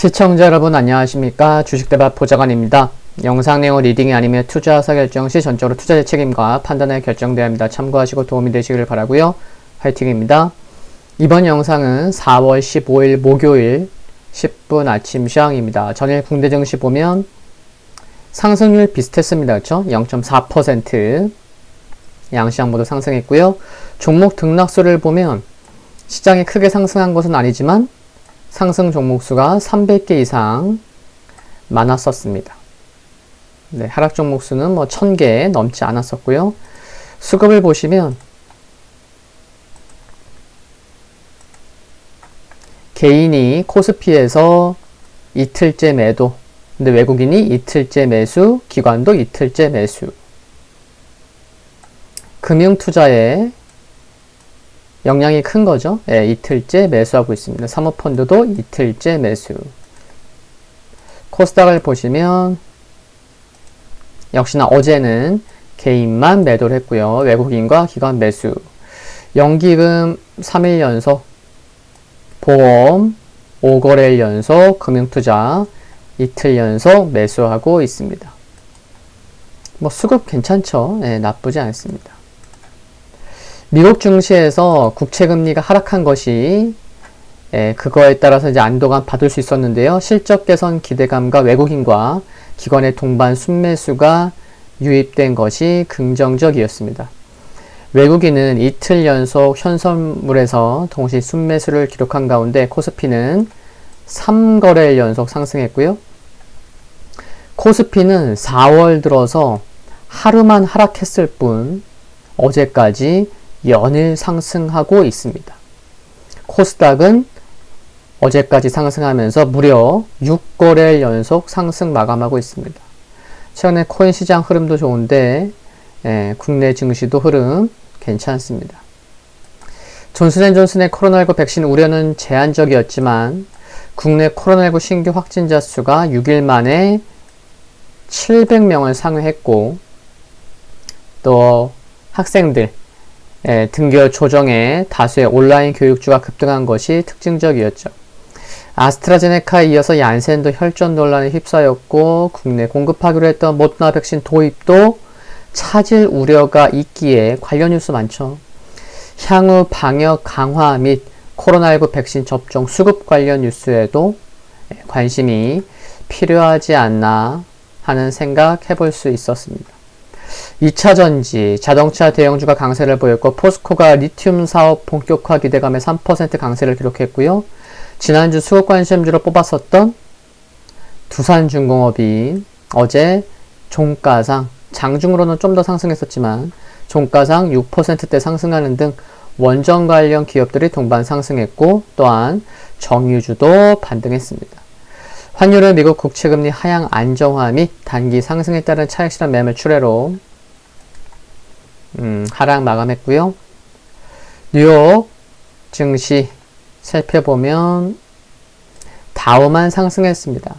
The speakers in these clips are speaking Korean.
시청자 여러분 안녕하십니까 주식대박 보좌관입니다. 영상 내용 리딩이 아니면 투자 사결정 시 전적으로 투자의 책임과 판단에 결정되어야 합니다. 참고하시고 도움이 되시길 바라고요. 화이팅입니다. 이번 영상은 4월 15일 목요일 10분 아침 시황입니다. 전일 국내 증시 보면 상승률 비슷했습니다. 그렇죠? 0.4% 양시장 모두 상승했고요. 종목 등락수를 보면 시장이 크게 상승한 것은 아니지만 상승 종목 수가 300개 이상 많았었습니다. 네, 하락 종목 수는 뭐 1000개 넘지 않았었고요. 수급을 보시면 개인이 코스피에서 이틀째 매도, 근데 외국인이 이틀째 매수, 기관도 이틀째 매수. 금융 투자에 영향이 큰 거죠. 예, 이틀째 매수하고 있습니다. 사모펀드도 이틀째 매수. 코스닥을 보시면 역시나 어제는 개인만 매도를 했고요. 외국인과 기관 매수. 연기금 3일 연속, 보험 5거래일 연속, 금융투자 이틀 연속 매수하고 있습니다. 뭐 수급 괜찮죠? 예, 나쁘지 않습니다. 미국 증시에서 국채 금리가 하락한 것이 예, 그거에 따라서 이제 안도감 받을 수 있었는데요. 실적 개선 기대감과 외국인과 기관의 동반 순매수가 유입된 것이 긍정적이었습니다. 외국인은 이틀 연속 현선물에서 동시 순매수를 기록한 가운데 코스피는 3거래일 연속 상승했고요. 코스피는 4월 들어서 하루만 하락했을 뿐 어제까지 연일 상승하고 있습니다. 코스닥은 어제까지 상승하면서 무려 6거래일 연속 상승 마감하고 있습니다. 최근에 코인 시장 흐름도 좋은데 예, 국내 증시도 흐름 괜찮습니다. 존슨앤존슨의 코로나19 백신 우려는 제한적이었지만 국내 코로나19 신규 확진자 수가 6일 만에 700명을 상회했고 또 학생들 예, 등교 조정에 다수의 온라인 교육주가 급등한 것이 특징적이었죠. 아스트라제네카에 이어서 얀센도 혈전 논란에 휩싸였고 국내 공급하기로 했던 모트나 백신 도입도 차질 우려가 있기에 관련 뉴스 많죠. 향후 방역 강화 및 코로나19 백신 접종 수급 관련 뉴스에도 예, 관심이 필요하지 않나 하는 생각 해볼 수 있었습니다. 2차 전지, 자동차 대형주가 강세를 보였고 포스코가 리튬 사업 본격화 기대감에 3% 강세를 기록했고요. 지난주 수급 관심주로 뽑았었던 두산중공업이 어제 종가상, 장중으로는 좀 더 상승했었지만 종가상 6%대 상승하는 등 원전 관련 기업들이 동반 상승했고 또한 정유주도 반등했습니다. 환율은 미국 국채금리 하향 안정화 및 단기 상승에 따른 차익 실현 매물 출회로 음, 하락 마감했고요. 뉴욕 증시 살펴보면 다우만 상승했습니다.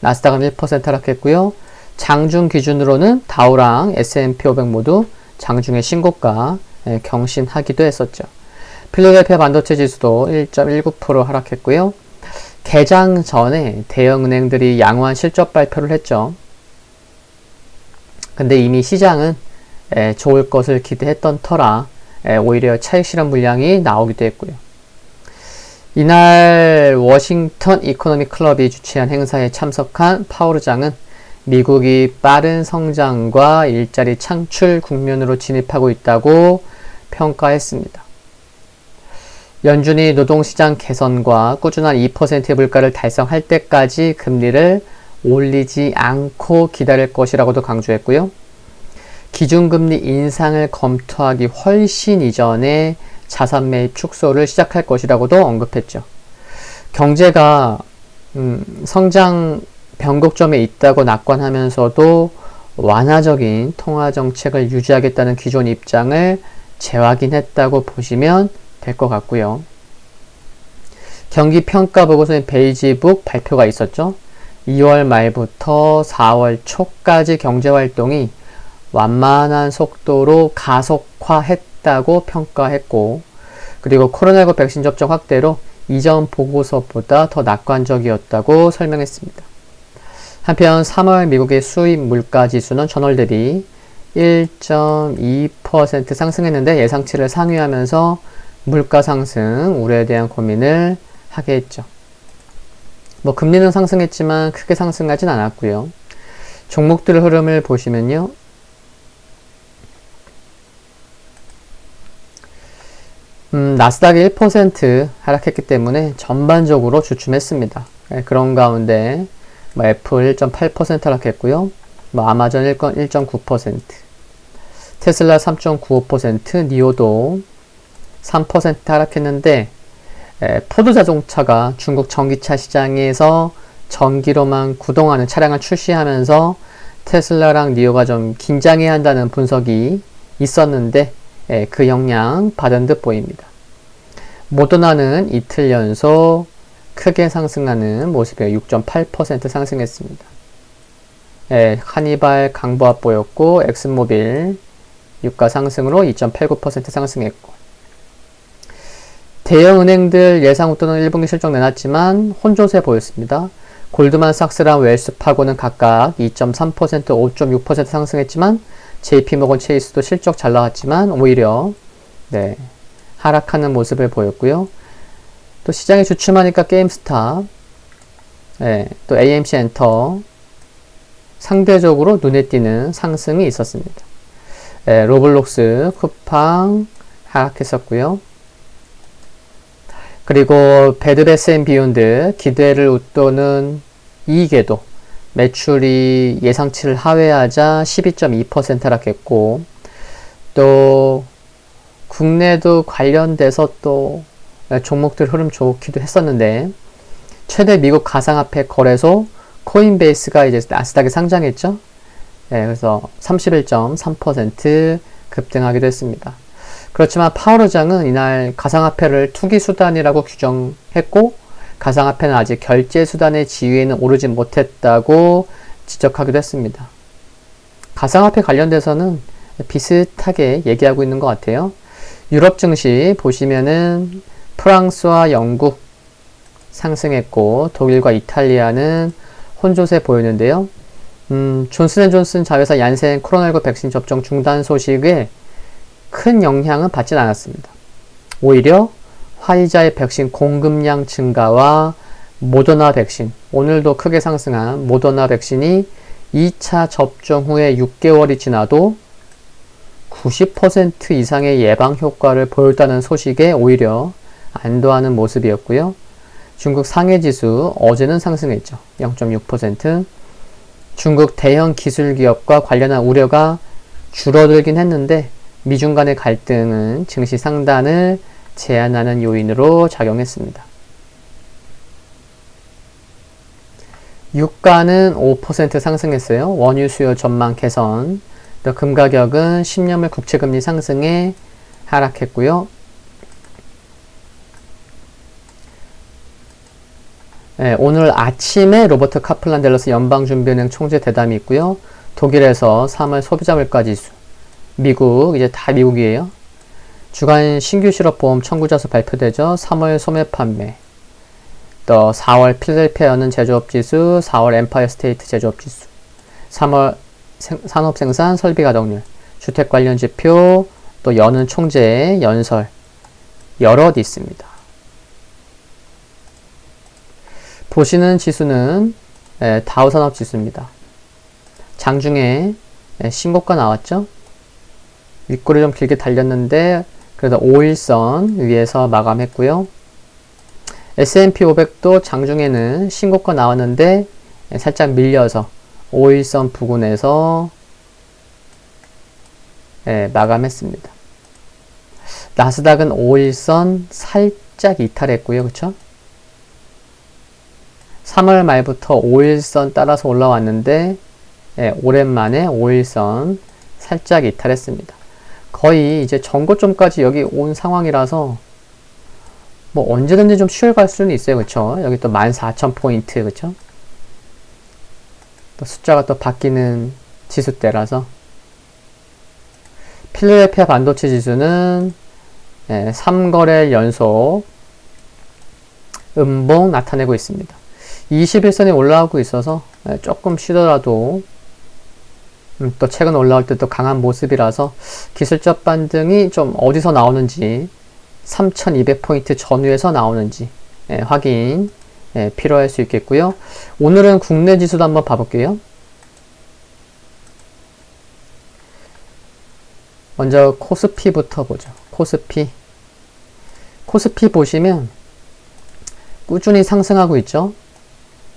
나스닥은 1% 하락했고요. 장중 기준으로는 다우랑 S&P 500 모두 장중의 신고가 예, 경신하기도 했었죠. 필라델피아 반도체 지수도 1.19% 하락했고요. 개장 전에 대형은행들이 양호한 실적 발표를 했죠. 근데 이미 시장은 에, 좋을 것을 기대했던 터라 에, 오히려 차익 실현 물량이 나오기도 했고요. 이날 워싱턴 이코노미 클럽이 주최한 행사에 참석한 파우르장은 미국이 빠른 성장과 일자리 창출 국면으로 진입하고 있다고 평가했습니다. 연준이 노동시장 개선과 꾸준한 2%의 물가를 달성할 때까지 금리를 올리지 않고 기다릴 것이라고도 강조했고요. 기준금리 인상을 검토하기 훨씬 이전에 자산 매입 축소를 시작할 것이라고도 언급했죠. 경제가 음, 성장 변곡점에 있다고 낙관하면서도 완화적인 통화 정책을 유지하겠다는 기존 입장을 재확인했다고 보시면 될 것 같고요. 경기 평가 보고서의 베이지북 발표가 있었죠. 2월 말부터 4월 초까지 경제 활동이 완만한 속도로 가속화했다고 평가했고, 그리고 코로나19 백신 접종 확대로 이전 보고서보다 더 낙관적이었다고 설명했습니다. 한편 3월 미국의 수입 물가 지수는 전월 대비 1.2% 상승했는데 예상치를 상회하면서 물가 상승 우려에 대한 고민을 하게 했죠. 뭐 금리는 상승했지만 크게 상승하진 않았고요. 종목들 흐름을 보시면요. 음, 나스닥이 1% 하락했기 때문에 전반적으로 주춤했습니다. 네, 그런 가운데 뭐 애플 1.8% 하락했고요. 뭐 아마존 1.9%, 테슬라 3.95%, 니오도 3% 하락했는데 에, 포드 자동차가 중국 전기차 시장에서 전기로만 구동하는 차량을 출시하면서 테슬라랑 니오가 좀 긴장해야 한다는 분석이 있었는데 예, 그 영향 받은 듯 보입니다. 모더나는 이틀 연속 크게 상승하는 모습이에요. 6.8% 상승했습니다. 예, 하니발 강보합 보였고 엑슨모빌 유가 상승으로 2.89% 상승했고 대형 은행들 예상 웃도는 1분기 실적 내놨지만 혼조세 보였습니다. 골드만삭스랑 웰스파고는 각각 2.3%, 5.6% 상승했지만 JP모건 체이스도 실적 잘 나왔지만 오히려 네, 하락하는 모습을 보였고요. 또 시장이 주춤하니까 게임스탑, 네, 또 AMC 엔터 상대적으로 눈에 띄는 상승이 있었습니다. 네, 로블록스, 쿠팡 하락했었고요. 그리고 배드베스 앤 비욘드 기대를 웃도는 이익에도 매출이 예상치를 하회하자 12.2% 하락했고 또 국내도 관련돼서 또 종목들 흐름 좋기도 했었는데 최대 미국 가상화폐 거래소 코인베이스가 이제 나스닥에 상장했죠. 네, 그래서 31.3% 급등하기도 했습니다. 그렇지만 파월 의장은 이날 가상화폐를 투기 수단이라고 규정했고 가상화폐는 아직 결제 수단의 지위에는 오르지 못했다고 지적하기도 했습니다. 가상화폐 관련돼서는 비슷하게 얘기하고 있는 것 같아요. 유럽 증시 보시면은 프랑스와 영국 상승했고 독일과 이탈리아는 혼조세 보였는데요. 음, 존슨앤존슨 자회사 얀센 코로나19 백신 접종 중단 소식에 큰 영향은 받진 않았습니다. 오히려 화이자의 백신 공급량 증가와 모더나 백신, 오늘도 크게 상승한 모더나 백신이 2차 접종 후에 6개월이 지나도 90% 이상의 예방 효과를 보였다는 소식에 오히려 안도하는 모습이었고요. 중국 상해 지수 어제는 상승했죠. 0.6%. 중국 대형 기술 기업과 관련한 우려가 줄어들긴 했는데 미중 간의 갈등은 증시 상단을 제한하는 요인으로 작용했습니다. 유가는 5% 상승했어요. 원유 수요 전망 개선. 또 금 가격은 10년물 국채금리 상승에 하락했고요. 네, 오늘 아침에 로버트 카플란 델러스 연방준비은행 총재 대담이 있고요. 독일에서 3월 소비자 물가 지수. 미국 이제 다 미국이에요. 주간 신규 실업보험 청구자 수 발표되죠. 3월 소매 판매. 또 4월 필델피아는 제조업 지수, 4월 엠파이어 스테이트 제조업 지수, 3월 생, 산업 생산 설비 가동률, 주택 관련 지표, 또 여는 총재의 연설 여럿 있습니다. 보시는 지수는 에, 다우 산업 지수입니다. 장중에 에, 신고가 나왔죠? 윗골이 좀 길게 달렸는데 그래도 5일선 위에서 마감했고요. S&P 500도 장중에는 신고가 나왔는데 살짝 밀려서 5일선 부근에서 예, 마감했습니다. 나스닥은 5일선 살짝 이탈했고요. 그쵸? 3월 말부터 5일선 따라서 올라왔는데 예, 오랜만에 5일선 살짝 이탈했습니다. 거의 이제 전고점까지 여기 온 상황이라서 뭐 언제든지 좀 쉬어 갈 수는 있어요. 그쵸? 여기 또 14,000포인트. 그쵸? 또 숫자가 또 바뀌는 지수대라서 필라델피아 반도체 지수는 예, 3거래 연속 음봉 나타내고 있습니다. 21선이 올라오고 있어서 예, 조금 쉬더라도 음, 또 최근 올라올 때 또 강한 모습이라서 기술적 반등이 좀 어디서 나오는지 3200포인트 전후에서 나오는지 예, 확인 예, 필요할 수 있겠고요. 오늘은 국내 지수도 한번 봐볼게요. 먼저 코스피부터 보죠. 코스피. 코스피 보시면 꾸준히 상승하고 있죠.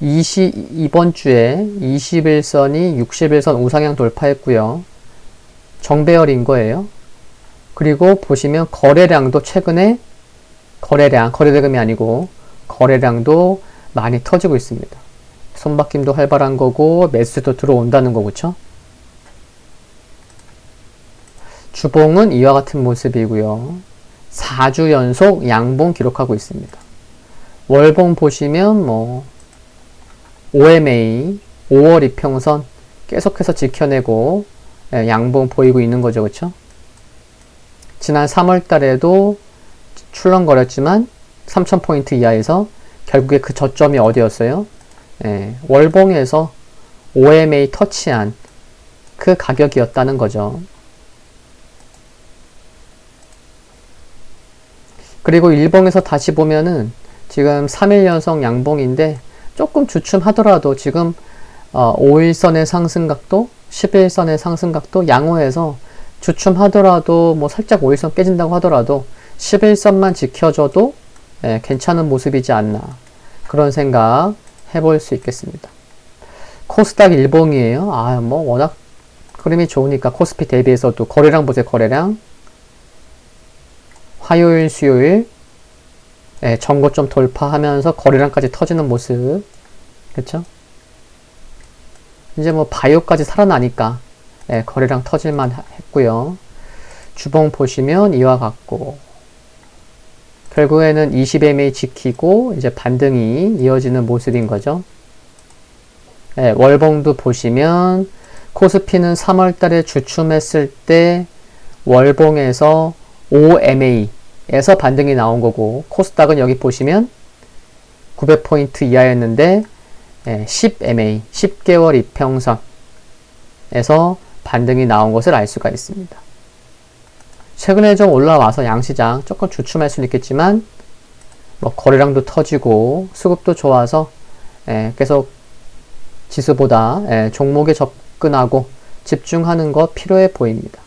20, 이번 주에 21선이 61선 우상향 돌파했고요. 정배열인 거예요. 그리고 보시면 거래량도 최근에 거래량, 거래대금이 아니고 거래량도 많이 터지고 있습니다. 손바뀜도 활발한 거고 매수도 들어온다는 그쵸? 주봉은 이와 같은 모습이고요. 4주 연속 양봉 기록하고 있습니다. 월봉 보시면 뭐 OMA 5월 이평선 계속해서 지켜내고 예, 양봉 보이고 있는 거죠. 그쵸? 지난 3월 달에도 출렁거렸지만 3,000포인트 이하에서 결국에 그 저점이 어디였어요? 예, 월봉에서 OMA 터치한 그 가격이었다는 거죠. 그리고 일봉에서 다시 보면은 지금 3일 연속 양봉인데 조금 주춤하더라도 지금 어, 5일선의 상승각도 11선의 상승각도 양호해서 주춤하더라도 뭐 살짝 5일선 깨진다고 하더라도 11선만 지켜줘도 예, 괜찮은 모습이지 않나 그런 생각 해볼 수 있겠습니다. 코스닥 일봉이에요. 아, 뭐 워낙 흐름이 좋으니까 코스피 대비해서도 거래량 보세요. 거래량 화요일, 수요일 예, 전고점 돌파하면서 거래량까지 터지는 모습 그쵸? 이제 뭐 바이오까지 살아나니까 예, 거래량 터질만 했고요. 주봉 보시면 이와 같고 결국에는 20MA 지키고 이제 반등이 이어지는 모습인 거죠. 예, 월봉도 보시면 코스피는 3월 달에 주춤했을 때 월봉에서 5MA 에서 반등이 나온 거고 코스닥은 여기 보시면 900포인트 이하였는데 10MA, 10개월 이평선에서 반등이 나온 것을 알 수가 있습니다. 최근에 좀 올라와서 양시장 조금 주춤할 수는 있겠지만 뭐 거래량도 터지고 수급도 좋아서 예, 계속 지수보다 예, 종목에 접근하고 집중하는 것 필요해 보입니다.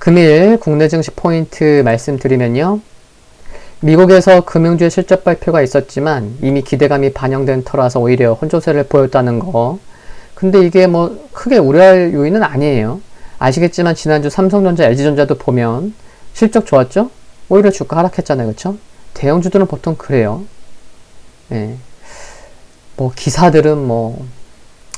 금일 국내 증시 포인트 말씀드리면요. 미국에서 금융주의 실적 발표가 있었지만 이미 기대감이 반영된 터라서 오히려 혼조세를 보였다는 거. 근데 이게 뭐 크게 우려할 요인은 아니에요. 아시겠지만 지난주 삼성전자, LG전자도 보면 실적 좋았죠? 오히려 주가 하락했잖아요. 그쵸? 대형주들은 보통 그래요. 예. 뭐 기사들은 뭐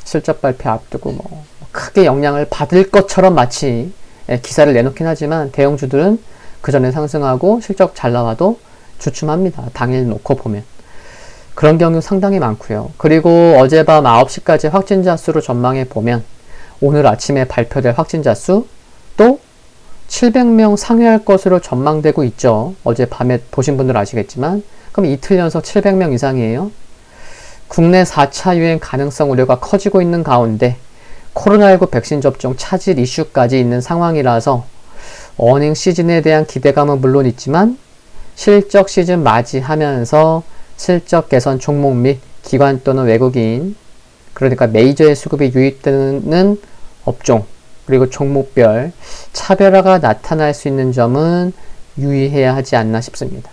실적 발표 앞두고 뭐 크게 영향을 받을 것처럼 마치 예, 기사를 내놓긴 하지만 대형주들은 그 전에 상승하고 실적 잘 나와도 주춤합니다. 당일 놓고 보면. 그런 경우 상당히 많고요. 그리고 어젯밤 9시까지 확진자 수를 전망해 보면 오늘 아침에 발표될 확진자 수 또 700명 상회할 것으로 전망되고 있죠. 어제 밤에 보신 분들 아시겠지만 그럼 이틀 연속 700명 이상이에요. 국내 4차 유행 가능성 우려가 커지고 있는 가운데 코로나19 백신 접종 차질 이슈까지 있는 상황이라서 어닝 시즌에 대한 기대감은 물론 있지만 실적 시즌 맞이하면서 실적 개선 종목 및 기관 또는 외국인 그러니까 메이저의 수급이 유입되는 업종 그리고 종목별 차별화가 나타날 수 있는 점은 유의해야 하지 않나 싶습니다.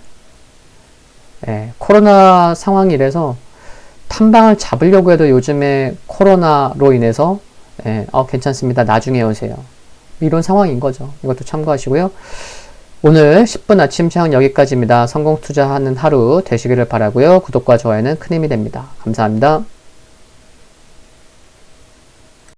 예, 코로나 상황이라서 탐방을 잡으려고 해도 요즘에 코로나로 인해서 예, 어, 괜찮습니다. 나중에 오세요. 이런 상황인 거죠. 이것도 참고하시고요. 오늘 10분 아침 시황 여기까지입니다. 성공 투자하는 하루 되시기를 바라고요. 구독과 좋아요는 큰 힘이 됩니다. 감사합니다.